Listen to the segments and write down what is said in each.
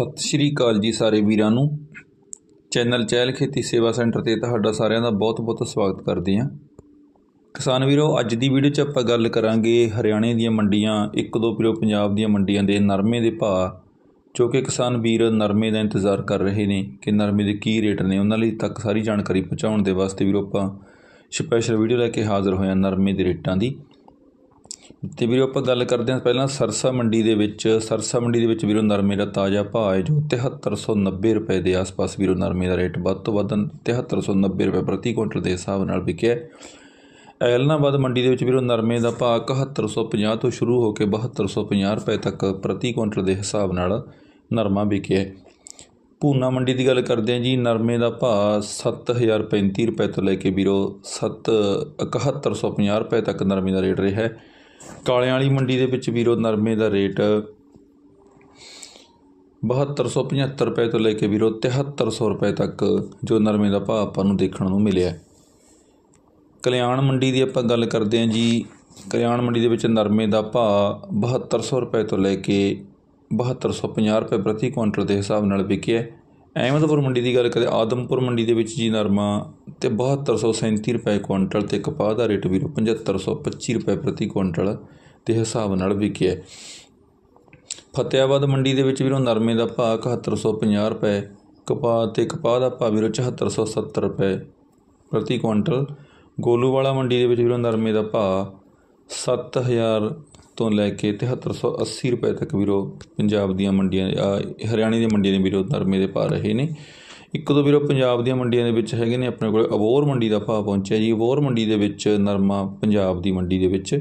ਸਤਿ ਸ਼੍ਰੀ ਅਕਾਲ ਜੀ ਸਾਰੇ ਵੀਰਾਂ ਨੂੰ। ਚੈਨਲ ਚਹਿਲ ਖੇਤੀ ਸੇਵਾ ਸੈਂਟਰ ਤੇ ਤੁਹਾਡਾ ਸਾਰਿਆਂ ਦਾ ਬਹੁਤ-ਬਹੁਤ ਸਵਾਗਤ ਕਰਦੇ ਹਾਂ। ਕਿਸਾਨ ਵੀਰੋ, ਅੱਜ ਦੀ ਵੀਡੀਓ 'ਚ ਆਪਾਂ ਗੱਲ ਕਰਾਂਗੇ ਹਰਿਆਣੇ ਦੀਆਂ ਮੰਡੀਆਂ, ਇੱਕ ਦੋ ਵੀਰੋ ਪੰਜਾਬ ਦੀਆਂ ਮੰਡੀਆਂ ਦੇ ਨਰਮੇ ਦੇ ਭਾਅ, ਜੋ ਕਿ ਕਿਸਾਨ ਵੀਰ ਨਰਮੇ ਦਾ ਇੰਤਜ਼ਾਰ ਕਰ ਰਹੇ ਨੇ ਕਿ ਨਰਮੇ ਦੇ ਕੀ ਰੇਟ ਨੇ। ਉਹਨਾਂ ਲਈ ਤੱਕ ਸਾਰੀ ਜਾਣਕਾਰੀ ਪਹੁੰਚਾਉਣ ਦੇ ਵਾਸਤੇ ਵੀਰੋ ਆਪਾਂ ਸਪੈਸ਼ਲ ਵੀਡੀਓ ਲੈ ਕੇ ਹਾਜ਼ਰ ਹੋਏ ਹਾਂ ਨਰਮੇ ਦੇ ਰੇਟਾਂ ਦੀ। ਤੇ ਵੀਰੋ ਆਪਾਂ ਗੱਲ ਕਰਦੇ ਹਾਂ ਪਹਿਲਾਂ ਸਰਸਾ ਮੰਡੀ ਦੇ ਵਿੱਚ, ਸਰਸਾ ਮੰਡੀ ਦੇ ਵਿੱਚ ਵੀਰੋ ਨਰਮੇ ਦਾ ਤਾਜ਼ਾ ਭਾਅ ਹੈ ਜੋ 7390 ਰੁਪਏ ਦੇ ਆਸ-ਪਾਸ ਵੀਰੋ ਨਰਮੇ ਦਾ ਰੇਟ ਵੱਧ ਤੋਂ ਵੱਧ 7390 ਰੁਪਏ ਪ੍ਰਤੀ ਕੁਇੰਟਲ ਦੇ ਹਿਸਾਬ ਨਾਲ ਵਿਕਿਆ ਐਲਨਾਬਾਦ ਮੰਡੀ ਦੇ ਵਿੱਚ ਵੀਰੋ ਨਰਮੇ ਦਾ ਭਾਅ 7150 ਤੋਂ ਸ਼ੁਰੂ ਹੋ ਕੇ 7250 ਰੁਪਏ ਤੱਕ ਪ੍ਰਤੀ ਕੁਇੰਟਲ ਦੇ ਹਿਸਾਬ ਨਾਲ ਨਰਮਾ ਵਿਕਿਆ ਹੈ। ਪੂਨਾ ਮੰਡੀ ਦੀ ਗੱਲ ਕਰਦੇ ਹਾਂ ਜੀ, ਨਰਮੇ ਦਾ ਭਾਅ 7035 ਰੁਪਏ ਤੋਂ ਲੈ ਕੇ ਵੀਰੋ 7 7150 ਰੁਪਏ ਤੱਕ ਨਰਮੇ ਦਾ ਰੇਟ ਰਿਹਾ ਹੈ ਕਾਲਿਆਂ ਵਾਲੀ ਮੰਡੀ ਦੇ ਵਿੱਚ ਵੀਰੋ ਨਰਮੇ ਦਾ ਰੇਟ 7275 ਰੁਪਏ ਤੋਂ ਲੈ ਕੇ ਵੀਰੋ 7300 ਰੁਪਏ ਤੱਕ ਜੋ ਨਰਮੇ ਦਾ ਭਾਅ ਆਪਾਂ ਨੂੰ ਦੇਖਣ ਨੂੰ ਮਿਲਿਆ ਕਲਿਆਣ ਮੰਡੀ ਦੀ ਆਪਾਂ ਗੱਲ ਕਰਦੇ ਹਾਂ ਜੀ। ਕਲਿਆਣ ਮੰਡੀ ਦੇ ਵਿੱਚ ਨਰਮੇ ਦਾ ਭਾਅ 7200 ਰੁਪਏ ਤੋਂ ਲੈ ਕੇ 7250 ਰੁਪਏ ਪ੍ਰਤੀ ਕੁਇੰਟਲ ਦੇ ਹਿਸਾਬ ਨਾਲ ਵਿਕਿਆ ਅਹਿਮਦਪੁਰ ਮੰਡੀ ਦੀ ਗੱਲ ਕਰੇ ਆਦਮਪੁਰ ਮੰਡੀ ਦੇ ਵਿੱਚ ਜੀ ਨਰਮਾ ਤੇ 7237 ਰੁਪਏ ਕੁਇੰਟਲ ਤੇ ਕਪਾਹ ਦਾ ਰੇਟ ਵੀਰੋ 7525 ਰੁਪਏ ਪ੍ਰਤੀ ਕੁਇੰਟਲ ਦੇ ਹਿਸਾਬ ਨਾਲ ਵਿਕਿਆ ਹੈ। ਫਤਿਆਬਾਦ ਮੰਡੀ ਦੇ ਵਿੱਚ ਵੀਰੋ ਨਰਮੇ ਦਾ ਭਾਅ 7150 ਰੁਪਏ ਕਪਾਹ ਤੇ ਕਪਾਹ ਦਾ ਭਾਅ ਵੀਰੋ 7470 ਰੁਪਏ ਪ੍ਰਤੀ ਕੁਇੰਟਲ ਗੋਲੂਵਾਲਾ ਮੰਡੀ ਦੇ ਵਿੱਚ ਵੀਰੋ ਨਰਮੇ ਦਾ ਭਾਅ 7000 ਤੋਂ ਲੈ ਕੇ 7380 ਰੁਪਏ ਤੱਕ ਵੀਰੋ ਪੰਜਾਬ ਦੀਆਂ ਮੰਡੀਆਂ ਅ, ਹਰਿਆਣੇ ਦੀਆਂ ਮੰਡੀਆਂ ਦੇ ਵੀਰੋ ਨਰਮੇ ਦੇ ਭਾਅ ਰਹੇ ਨੇ ਇੱਕ ਦੋ ਵੀਰੋ ਪੰਜਾਬ ਦੀਆਂ ਮੰਡੀਆਂ ਦੇ ਵਿੱਚ ਹੈਗੇ ਨੇ, ਆਪਣੇ ਕੋਲ ਅਬੋਰ ਮੰਡੀ ਦਾ ਭਾਅ ਪਹੁੰਚਿਆ ਜੀ। ਅਬੋਰ ਮੰਡੀ ਦੇ ਵਿੱਚ ਨਰਮਾ ਪੰਜਾਬ ਦੀ ਮੰਡੀ ਦੇ ਵਿੱਚ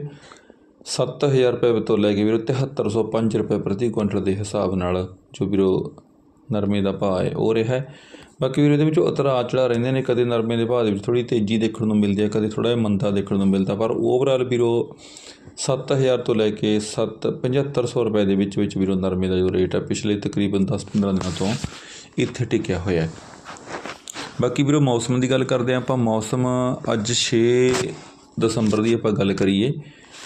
7000 ਰੁਪਏ ਤੋਂ ਲੈ ਕੇ ਵੀਰੋ 7305 ਰੁਪਏ ਪ੍ਰਤੀ ਕੁਇੰਟਲ ਦੇ ਹਿਸਾਬ ਨਾਲ ਜੋ ਵੀਰੋ ਨਰਮੇ ਦਾ ਭਾਅ ਹੈ, ਉਹ ਰਿਹਾ ਬਾਕੀ ਵੀਰੋ ਇਹਦੇ ਵਿੱਚ ਉਤਰਾਅ ਚੜਾ ਰਹਿੰਦੇ ਨੇ, ਕਦੇ ਨਰਮੇ ਦੇ ਭਾਅ ਦੇ ਵਿੱਚ ਥੋੜੀ ਤੇਜ਼ੀ ਦੇਖਣ ਨੂੰ ਮਿਲਦੀ ਹੈ, ਕਦੇ ਥੋੜਾ ਜਿਹਾ ਮੰਦਾ ਦੇਖਣ ਨੂੰ ਮਿਲਦਾ, ਪਰ ਓਵਰਆਲ ਵੀਰੋ 7000 ਤੋਂ ਲੈ ਕੇ 7 7500 ਰੁਪਏ ਦੇ ਵਿੱਚ ਵਿੱਚ ਵੀਰੋ ਨਰਮੇ ਦਾ ਜੋ ਰੇਟ ਹੈ, ਪਿਛਲੇ ਤਕਰੀਬਨ 10-15 ਦਿਨਾਂ ਤੋਂ ਇੱਥੇ ਟਿਕਿਆ ਹੋਇਆ ਹੈ। ਬਾਕੀ ਵੀਰੋ, ਮੌਸਮ ਦੀ ਗੱਲ ਕਰਦੇ ਹਾਂ ਆਪਾਂ। ਮੌਸਮ ਅੱਜ 6 ਦਸੰਬਰ ਦੀ ਆਪਾਂ ਗੱਲ ਕਰੀਏ।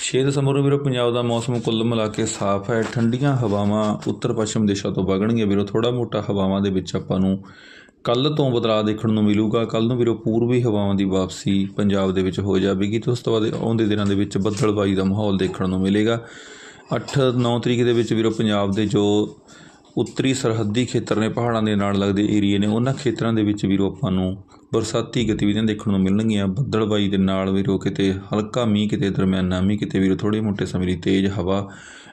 6 ਦਸੰਬਰ ਨੂੰ ਵੀਰੋ, ਪੰਜਾਬ ਦਾ ਮੌਸਮ ਕੁੱਲ ਮਿਲਾ ਕੇ ਸਾਫ਼ ਹੈ। ਠੰਡੀਆਂ ਹਵਾਵਾਂ ਉੱਤਰ ਪੱਛਮ ਦਿਸ਼ਾ ਤੋਂ ਵਗਣਗੀਆਂ ਵੀਰੋ। ਥੋੜਾ ਮੋਟਾ ਹਵਾਵਾਂ ਦੇ ਵਿੱਚ ਆਪਾਂ ਨੂੰ ਕੱਲ ਤੋਂ ਬਦਲਾਅ ਦੇਖਣ ਨੂੰ ਮਿਲੂਗਾ। ਕੱਲ ਨੂੰ ਵੀਰੋ, ਪੂਰਬੀ ਹਵਾਵਾਂ ਦੀ ਵਾਪਸੀ ਪੰਜਾਬ ਦੇ ਵਿੱਚ ਹੋ ਜਾਵੇਗੀ। ਤੇ ਉਸ ਤੋਂ ਬਾਅਦ ਆਉਂਦੇ ਦਿਨਾਂ ਦੇ ਵਿੱਚ ਬੱਦਲਬਾਈ ਦਾ ਮਾਹੌਲ ਦੇਖਣ ਨੂੰ ਮਿਲੇਗਾ। 8-9 ਤਰੀਕ ਦੇ ਵਿੱਚ ਵੀਰੋ, ਪੰਜਾਬ ਦੇ ਜੋ ਉੱਤਰੀ ਸਰਹੱਦੀ ਖੇਤਰ ਨੇ ਪਹਾੜਾਂ ਦੇ ਨਾਲ ਲੱਗਦੇ ਏਰੀਏ ਨੇ ਉਹਨਾਂ ਖੇਤਰਾਂ ਦੇ ਵਿੱਚ ਵੀਰੋ ਆਪਾਂ ਨੂੰ ਬਰਸਾਤੀ ਗਤੀਵਿਧੀਆਂ ਦੇਖਣ ਨੂੰ ਮਿਲਣਗੀਆਂ। ਬੱਦਲਬਾਈ ਦੇ ਨਾਲ ਵੀਰੋ ਕਿਤੇ, ਹਲਕਾ ਮੀਂਹ ਕਿਤੇ ਦਰਮਿਆਨਾ ਮੀਂਹ ਕਿਤੇ ਵੀਰੋ ਥੋੜੇ ਮੋਟੇ ਸਮੇਂ ਲਈ ਤੇਜ਼ ਹਵਾ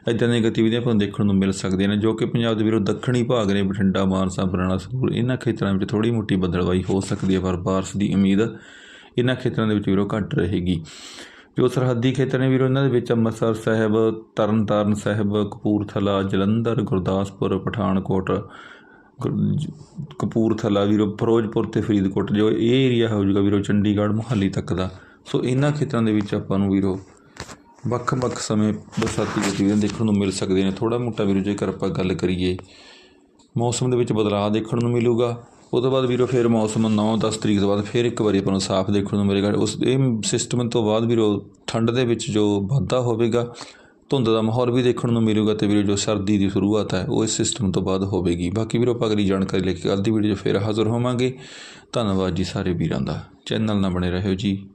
ਇਦਾਂ ਦੀਆਂ ਗਤੀਵਿਧੀਆਂ ਆਪਾਂ ਨੂੰ ਦੇਖਣ ਨੂੰ ਮਿਲ ਸਕਦੀਆਂ ਨੇ, ਜੋ ਕਿ ਪੰਜਾਬ ਦੇ ਵੀਰੋ ਦੱਖਣੀ ਭਾਗ ਨੇ, ਬਠਿੰਡਾ, ਮਾਨਸਾ ਬਰਾਣਾ ਸੰਗਰੂਰ, ਇਹਨਾਂ ਖੇਤਰਾਂ ਵਿੱਚ ਥੋੜੀ ਮੋਟੀ ਬੱਦਲਬਾਈ ਹੋ ਸਕਦੀ ਹੈ ਪਰ ਬਾਰਿਸ਼ ਦੀ ਉਮੀਦ ਇਹਨਾਂ ਖੇਤਰਾਂ ਦੇ ਵਿੱਚ ਵੀਰੋ ਘੱਟ ਰਹੇਗੀ। ਜੋ ਸਰਹੱਦੀ ਖੇਤਰ ਨੇ ਵੀਰੋ, ਇਹਨਾਂ ਦੇ ਵਿੱਚ ਅੰਮ੍ਰਿਤਸਰ ਸਾਹਿਬ, ਤਰਨਤਾਰਨ ਸਾਹਿਬ, ਕਪੂਰਥਲਾ, ਜਲੰਧਰ, ਗੁਰਦਾਸਪੁਰ, ਪਠਾਨਕੋਟ, ਗੁਰ- ਕਪੂਰਥਲਾ ਵੀਰੋ, ਫਿਰੋਜ਼ਪੁਰ ਤੇ ਫਰੀਦਕੋਟ, ਜੋ ਇਹ ਏਰੀਆ ਹੋ ਜਾਊਗਾ ਵੀਰੋ, ਚੰਡੀਗੜ੍ਹ ਮੁਹਾਲੀ ਤੱਕ ਦਾ। ਸੋ ਇਹਨਾਂ ਖੇਤਰਾਂ ਦੇ ਵਿੱਚ ਆਪਾਂ ਨੂੰ ਵੀਰੋ, ਵੱਖ-ਵੱਖ ਸਮੇਂ ਬਰਸਾਤੀ ਗਤੀਵਿਧੀਆਂ ਦੇਖਣ ਨੂੰ ਮਿਲ ਸਕਦੀਆਂ ਨੇ। ਥੋੜਾ ਮੋਟਾ ਵੀਰੋ, ਜੇਕਰ ਆਪਾਂ ਗੱਲ ਕਰੀਏ, ਮੌਸਮ ਦੇ ਵਿੱਚ ਬਦਲਾਅ ਦੇਖਣ ਨੂੰ ਮਿਲੂਗਾ। ਉਹ ਤੋਂ ਬਾਅਦ ਵੀਰੋ ਫਿਰ ਮੌਸਮ 9-10 ਤਰੀਕ ਤੋਂ ਬਾਅਦ ਫਿਰ ਇੱਕ ਵਾਰੀ ਆਪਾਂ ਨੂੰ ਸਾਫ਼ ਦੇਖਣ ਨੂੰ ਮਿਲੇਗਾ। ਉਸ ਇਹ ਸਿਸਟਮ ਤੋਂ ਬਾਅਦ ਵੀਰੋ ਠੰਡ ਦੇ ਵਿੱਚ ਜੋ ਵਾਧਾ ਹੋਵੇਗਾ, ਧੁੰਦ ਦਾ ਮਾਹੌਲ ਵੀ ਦੇਖਣ ਨੂੰ ਮਿਲੂਗਾ ਤੇ ਵੀਰੋ ਜੋ ਸਰਦੀ ਦੀ ਸ਼ੁਰੂਆਤ ਹੈ, ਉਹ ਇਸ ਸਿਸਟਮ ਤੋਂ ਬਾਅਦ ਹੋਵੇਗੀ। ਬਾਕੀ ਵੀਰੋ ਆਪਾਂ ਅਗਲੀ ਜਾਣਕਾਰੀ ਲੈ ਕੇ ਕੱਲ੍ਹ ਦੀ ਵੀਡੀਓ 'ਚ ਫਿਰ ਹਾਜ਼ਰ ਹੋਵਾਂਗੇ। ਧੰਨਵਾਦ ਜੀ ਸਾਰੇ ਵੀਰਾਂ ਦਾ। ਚੈਨਲ ਨਾਲ ਬਣੇ ਰਹੋ ਜੀ।